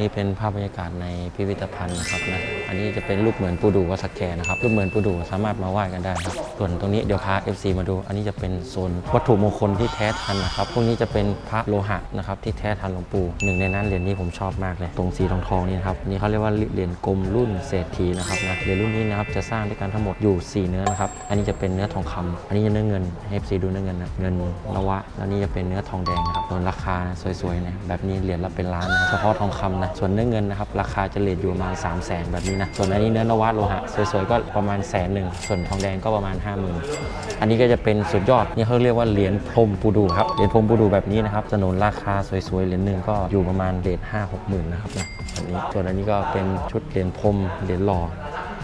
นี่เป็นภาพบรรยากาศในพิพิธภัณฑ์นะครับนะ อันนี้จะเป็นรูปเหมือนปูดูวัดสแกนะครับ รูปเหมือนปูดูสามารถมาไหว้กันได้ครับ ส่วนตรงนี้เดี๋ยวพา FC มาดู อันนี้จะเป็นโซนวัตถุมงคลที่แท้ทันนะครับ พวกนี้จะเป็นพระโลหะนะครับที่แท้ทันหลวงปู่หนึ่งในนั้นเหรียญนี้ผมชอบมากเลย ตรงสีทองทองนี่นะครับ นี่เขาเรียกว่าเหรียญกลมรุ่นเศรษฐีนะครับนะ เหรียญรุ่นนี้นะครับจะสร้างด้วยกันทั้งหมดอยู่ 4 เนื้อนะครับ อันนี้จะเป็นเนื้อทองคำอันนี้จะเนื้อเงิน FC ดูเนื้อเงินนะ เงินนวะ แล้วนี่จะเป็นเนื้อทองแดงนะครับส่วนราคานะสวยๆนะแบบนี้เหรียญละเป็นล้านนะเฉพาะทองคำนะส่วนเนื้อเงินนะครับราคาจะเลทอยู่ประมาณ 3 0 0แสนแบบนี้นะ ส่วนอันนี้เนื้อนวะโลหะสวยๆก็ประมาณแสนหนึ่ง ส่วนทองแดงก็ประมาณ 5 0,000 อันนี้ก็จะเป็นสุดยอดนี่เขาเรียกว่าเหรียญพรมปูดูครับ เหรียญพรมปูดูแบบนี้นะครับสนุนราคาสวยๆเหรียญหนึ่งก็อยู่ประมาณเดทห้าหกหมื่นนะครับนะอันนี้ส่วนอันนี้ก็เป็นชุดเหรียญพรมเหรียญหล่อ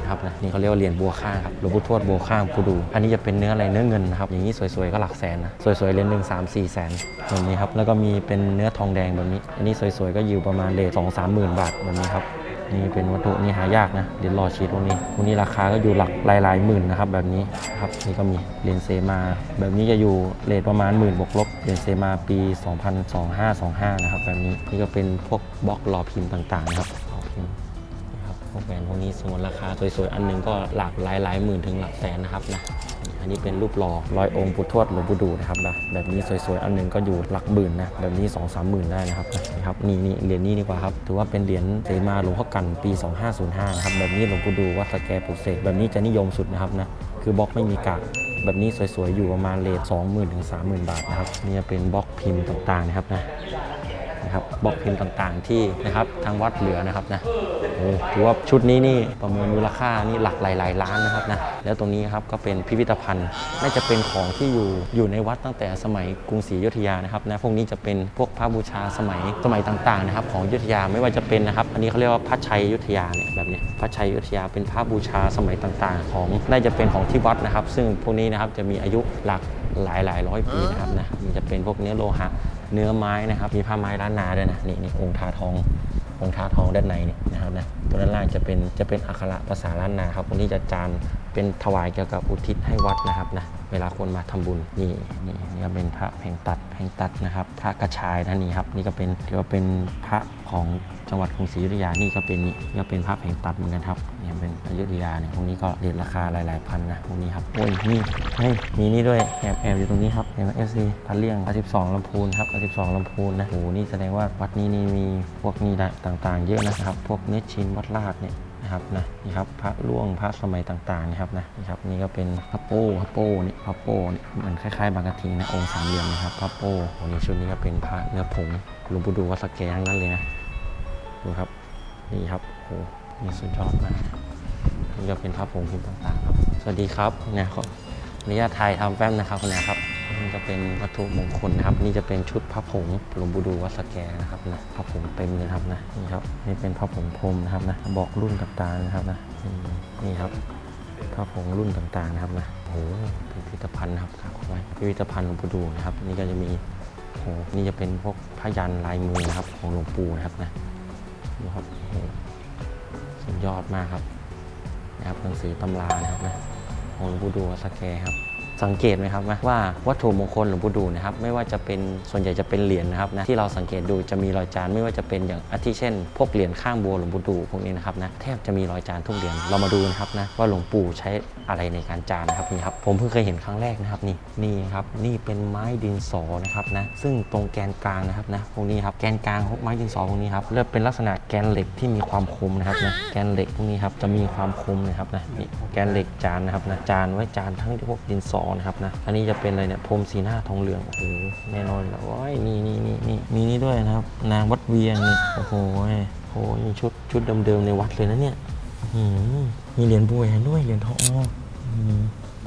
ครับนะนี่เขาเรียกว่าเหรียญบัวข้างครับหลวงปู่ทวดบัวข้างปูดู อันนี้จะเป็นเนื้ออะไรเนื้อเงินนะครับอย่างนี้สวยๆก็หลักแสนนะสวยๆเหรียญหนึ่งสามสี่แสนแบบนี้ครับแล้วก็มีเป็นเนื้อทองแดงแบบนี้ อันนี้สวยๆก็อยู่ประมาณเลทสองสามหมื่นบาทแบบนี้ครับนี่เป็นวัตถุนี่หายากนะเหรียญหล่อชีตพวกนี้พวกนี้ราคาก็อยู่หลักหลายๆหมื่นนะครับแบบนี้ครับนี่ก็มีเหรียญเซมา แบบนี้จะอยู่เลทประมาณหมื่นบวกลบเหรียญเซมาปี 2025-25นะครับแบบนี้นี่ก็เป็นพวกบล็อกหล่อพิมพ์ต่างๆนะครับ วกแหวนพวกนี้สมมติราคาสวยๆ อันหนึงก็หลักหลายหลายหมื่นถึงหลักแสนนะครับนะ อันนี้เป็นรูปหล่อร้อยองค์ปู่ทวดหลวงปู่ดูนะครับนะ แบบนี้สวยๆ อันหนึงก็อยู่หลักหมื่นนะ แบบนี้2องสามหมื่นได้นะครับนะครับนี่นี่เหรียญนี้ดีกว่าครับ ถือว่าเป็นเหรียญเสมาหลวงพ่อกันปี 2505นะครับ แบบนี้หลวงปู่ดูวัดสแกปลุกเสกแบบนี้จะนิยมสุดนะครับนะ คือบล็อกไม่มีกากแบบนี้สวยๆ อยู่ประมาณเลท20,000ถึง30,000 บาทนะครับ นี่จะเป็นบล็อกพิมพ์ต่างๆนะครับนะ นะครับบล็อกพิมพ์ต่างๆที่นะครับทางวัดเหลือนะครับนะโอ้ถือว่าชุดนี้นี่ประเมินมูลค่านี่หลักหลายๆล้านนะครับนะแล้วตรงนี้ครับก็เป็นพิพิธภัณฑ์น่าจะเป็นของที่อยู่อยู่ในวัดตั้งแต่สมัยกรุงศรีอยุธยานะครับนะพวกนี้จะเป็นพวกพระบูชาสมัยสมัยต่างๆนะครับของอยุธยาไม่ว่าจะเป็นนะครับ อันนี้เขาเรียกว่าพระชัยอยุธยาเนี่ยแบบนี้พระชัยอยุธยาเป็นพระบูชาสมัยต่างๆ ของน่าจะเป็นของที่วัดนะครับ ซึ่งพวกนี้นะครับจะมีอายุหลักหลายหลายร้อยปีนะครับนะมันจะเป็นพวกเนื้อโลหะ เนื้อไม้นะครับ มีผ้าไม้ล้านนาด้วยนะนี่นี่องค์ทาทององค์ทาทองด้านในนี่นะครับนะตัวด้านล่างจะเป็นจะเป็นอักขระภาษาล้านนาครับตรงนี้จะจานเป็นถวายเกี่ยวกับอุทิศให้วัดนะครับนะเวลาคนมาทำบุญนี่นี่นี่ก็เป็นพระแผงตัดแผงตัดนะครับพระกระชายท่านนี้ครับนี่ก็เป็นถือว่าเป็นพระของ จังหวัดกรุงศรีอยุธยานี่ก็เป็นนี่ก็เป็นพระแผงตัดเหมือนกันครับเนี่ยเป็นอยุธยาเนี่ยพวกนี้ก็เรทราคาหลายๆพันนะพวกนี้ครับโอ้ยนี่เฮ้ยมีนี่ด้วยแอบแอบอยู่ตรงนี้ครับเห็นไหมเอฟซีพันเลี่ยง12ลำพูนครับ12ลำพูนนะโอ้โหนี่แสดงว่าวัดนี้นี่มีพวกนี้ต่างๆ เยอะนะครับ พวกเนตชินวัดลาดเนี่ยนะครับนะนี่ครับพระล่วงพระสมัยต่างๆนะครับนะนี่ครับนี่ก็เป็นพระโป้พระโป้นี่พระโป้นี่มือนคล้ายๆบางกะทิงนะองค์สามเหลี่ยมนะครับพระโป้โอ้นี่ชุดนี้ก็เป็นพระเนื้อผงหลวงปู่ดูวัดสแกทั้งนั้นเลยนะ ดูครับ นี่ครับโอ้นี่สุดยอดมากนี่ก็เป็นพระผงพิมพ์ต่างๆครับ สวัสดีครับเนี่ยขออนุญาตถ่ายทำแป๊บนะครับคุณนะครับนี่ก็เป็นวัตถุมงคลนะครับ นี่จะเป็นชุดพระผงหลวงปู่ดูวัดสแกนะครับนะพระผงเต็มเลยนะครับนะนี่ครับนี่เป็นพระผงพรมนะครับนะบอกรุ่นต่างๆนะครับนะนี่นี่ครับพระผงรุ่นต่างๆนะครับนะโอ้โหเป็นพิพิธภัณฑ์นะครับครับไว้พิพิธภัณฑ์หลวงปู่ดูนะครับ นี่ก็จะมีโอ้โหนี่จะเป็นพวกพยันลายมือนะครับของหลวงปู่นะครับนะ ดูครับโอ้โหสุดยอดมากครับนะครับหนังสือตำรานะครับนะของหลวงปู่ดูสแกครับ สังเกตไหมครับนะว่าวัตถุมงคลหลวงปู่ดูนะครับไม่ว่าจะเป็นส่วนใหญ่จะเป็นเหรียญนะครับนะที่เราสังเกตดูจะมีรอยจานไม่ว่าจะเป็นอย่างอาทิเช่น พวกเหรียญข้างบัวหลวงปู่ดูพวกนี้นะครับนะแทบจะมีรอยจานทุกเหรียญเรามาดูนะครับนะว่าหลวงปู่ใช้อะไรในการจานนะครับนี่ครับผมเพิ่งเคยเห็นครั้งแรกนะครับนี่นี่ครับนี่เป็นไม้ดินสอนะครับนะซึ่งตรงแกนกลางนะครับนะพวกนี้ครับแกนกลางของไม้ดินสอพวกนี้ครับเรียกเป็นลักษณะแกนเหล็กที่มีความคมนะครับนะแกนเหล็กพวกนี้ครับจะมีความคมนะครับนะนี่แกนเหล็กจานนะครับนะจานไว้จานทั้งพวกดินสอนะครับนะ อันนี้จะเป็นอะไรเนี่ยพรมสีหน้าทองเหลือง โอ้โห แน่นอนแล้วโอ้ยนี่นี่นี่นี่มีนี่ด้วยนะครับ นางวัดเวียงนี่ โอ้โหโอ้โหชุดชุดเดิมๆในวัดเลยนะเนี่ยหืมีเหรียญบัวแหวนด้วย เหรียญทองอ้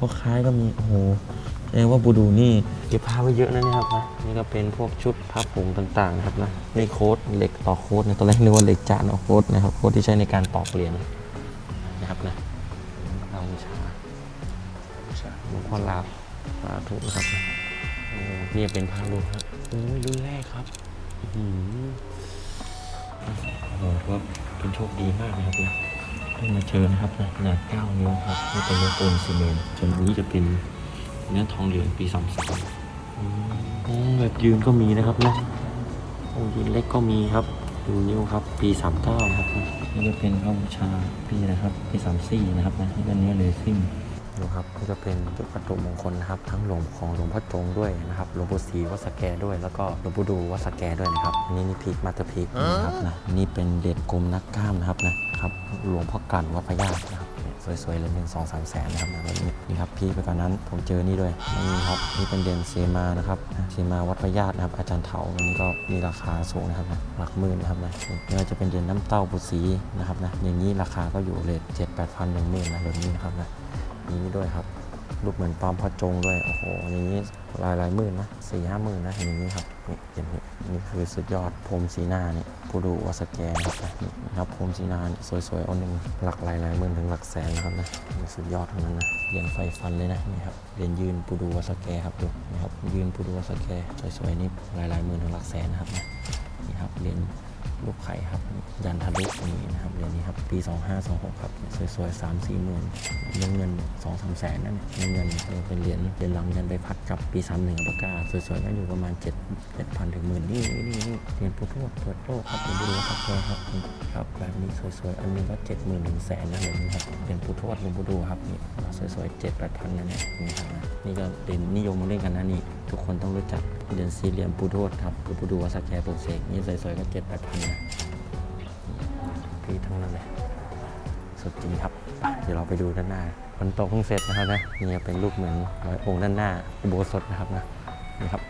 อคล้ายก็มี โอ้โหแสดงว่าบูดูนี่เก็บผ้าไว้เยอะนะเนี่ยครับนะนี่ก็เป็นพวกชุดผ้าผงต่างๆนะครับนะนี่โค้ดเหล็กต่อโค้ดนะตอนแรกนึกว่าเหล็กจานเอาโค้ดนะครับโค้ดที่ใช้ในการตอกเหรียญนะครับนะ หลวงพ่อลาบสาธุนะครับนะโอ้นี่เป็นพระรุ่นครับโอ้ยรุ่นแรกครับอื้อหือโอ้โหถือว่าเป็นโชคดีมากนะครับนะได้มาเจอนะครับนะขนาด9นิ้วครับนี่เป็นเนื้อปูนซีเมนต์ส่วนอันนี้จะเป็นเนื้อทองเหลืองปีสามสามแบบยืนก็มีนะครับนะโอ้ยืนเล็กก็มีครับดูนิ้วครับ ปี39นะครับนี่จะเป็นพระบูชาปีนะครับปี34นะครับนะนี่เป็นเนื้อเลซิ่ง ดูครับก็จะเป็นจุดวัตถุมงคลนะครับ ทั้งหลวงของหลวงพ่อจงด้วยนะครับหลวงปู่ศรีวัดสะแกด้วย แล้วก็หลวงปู่ดูวัดสะแกด้วยนะครับอันนี้นี่พีกมาสเตอร์พีกนะครับนะอันนี่เป็นเด็ดกรมนักกล้ามนะครับนะครับหลวงพ่อกลั่นวัดพระญาตินะครับสวยๆเลยหนึ่งสองสามแสนนะครับนะแบบนี้นี่ครับพี่ไปกว่านั้นผมเจอนี่ด้วยนี่ครับนี่เป็นเด่นเซมานะครับเซมาวัดพระญาตินะครับ อาจารย์เถาอันนี้ก็มีราคาสูงนะครับนะหลักหมื่นนะครับนะนี่ก็จะเป็นเด่นน้ำเต้าปุสีนะครับนะอย่างนี้ราคาก็อยู่เลทเจ็ดแปดพันหนึ่งหมื่นนะแบบนี้นะครับนะ นี่ด้วยครับ รูปเหมือนปั๊มพระจงด้วย โอ้โหอย่างนี้หลายหลายหมื่นนะสี่ห้าหมื่นนะอย่างนี้ครับนี่อย่างนี้นี่คือสุดยอดพรมสีหน้านี่กูดูวัสแกนนะครับนี่นะครับพรมสีหน้านี่สวยๆเอาหนึ่งหลักหลายหลายหมื่นถึงหลักแสนนะครับนะนี่สุดยอดทั้งนั้นนะเหรียญไฟฟันเลยนะนี่ครับเหรียญยืนปูดูวัสแกครับดูนะครับยืนปูดูวัสแกสวยๆนี่หลายหลายหมื่นถึงหลักแสนนะครับนะนี่ครับเหรียญ ลูกไข่ครับ ยันทะลุนี่นะครับเหรียญนี้ครับ ปี 2526 ครับ สวยๆ 3 4หมื่นเงินเงิน 2 3แสนนั่นเงินเงินเป็นเหรียญเหรียญหลังยันใบพัดกับปี 31อัปกาสวยๆก็อยู่ประมาณ 7 7,000ถึงหมื่นนี่นี่นี่เหรียญพุทธวดเปิดโลกครับเป็นบุรุษสักแกครับครับแบบนี้สวยๆ อันนี้ก็70,000ถึงแสนนะเหรียญนี้ครับเหรียญพุทธวดหลวงปู่ดูครับนี่สวยๆ7 8พันนะเนี่นี่ครับนี่ก็เหรียญนิยมมาเล่นกันนะนี่ทุกคนต้องรู้จัก เหรียญสี่เหลี่ยมพุทธครับหลวงปู่ดูวัดสักแกปลูกเสกนี่สวยๆก็เจ็ดแปดพันนะพี่ทั้งนั้นเลยสุดจริงครับ เดี๋ยวเราไปดูด้านหน้าฝนตกเพิ่งเสร็จนะครับนะนี่เป็นรูปเหมือนอยองค์ด้านหน้าอุโบสถนะครับนะนี่ครับ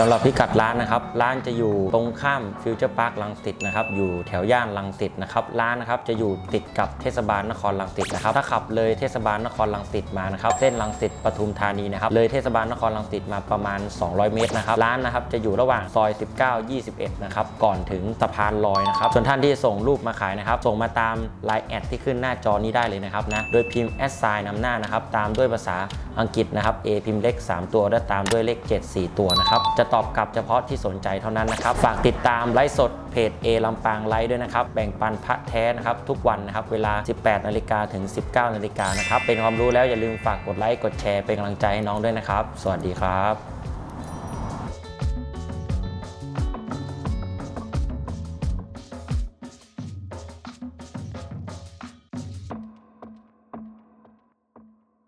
สำหรับพิกัดร้านนะครับ ร้านจะอยู่ตรงข้ามฟิวเจอร์พาร์คลังสิตนะครับ อยู่แถวย่านลังสิตนะครับ ร้านนะครับจะอยู่ติดกับเทศบาลนครลังสิตนะครับ ถ้าขับเลยเทศบาลนครลังสิตมานะครับ เส้นลังสิตปทุมธานีนะครับ เลยเทศบาลนครลังสิตมาประมาณ 200 เมตรนะครับ ร้านนะครับจะอยู่ระหว่างซอย 19 21 นะครับ ก่อนถึงสะพานลอยนะครับ ส่วนท่านที่ส่งรูปมาขายนะครับ ส่งมาตามไลน์แอดที่ขึ้นหน้าจอนี้ได้เลยนะครับนะ โดยพิมพ์แอดไซน์นำหน้านะครับ ตามด้วยภาษาอังกฤษนะครับ A พิมพ์เลข3 ตัวและตามด้วยเลข 7 4 ตัวนะครับ จะตอบกลับเฉพาะที่สนใจเท่านั้นนะครับ ฝากติดตามไลฟ์สดเพจ A ลำปางไลฟ์ด้วยนะครับ แบ่งปันพระแท้นะครับ ทุกวันนะครับ เวลา 18 นาฬิกาถึง 19 นาฬิกานะครับ เป็นความรู้แล้วอย่าลืมฝากกดไลค์ กดแชร์ เป็นกำลังใจให้น้องด้วยนะครับ สวัสดีครับ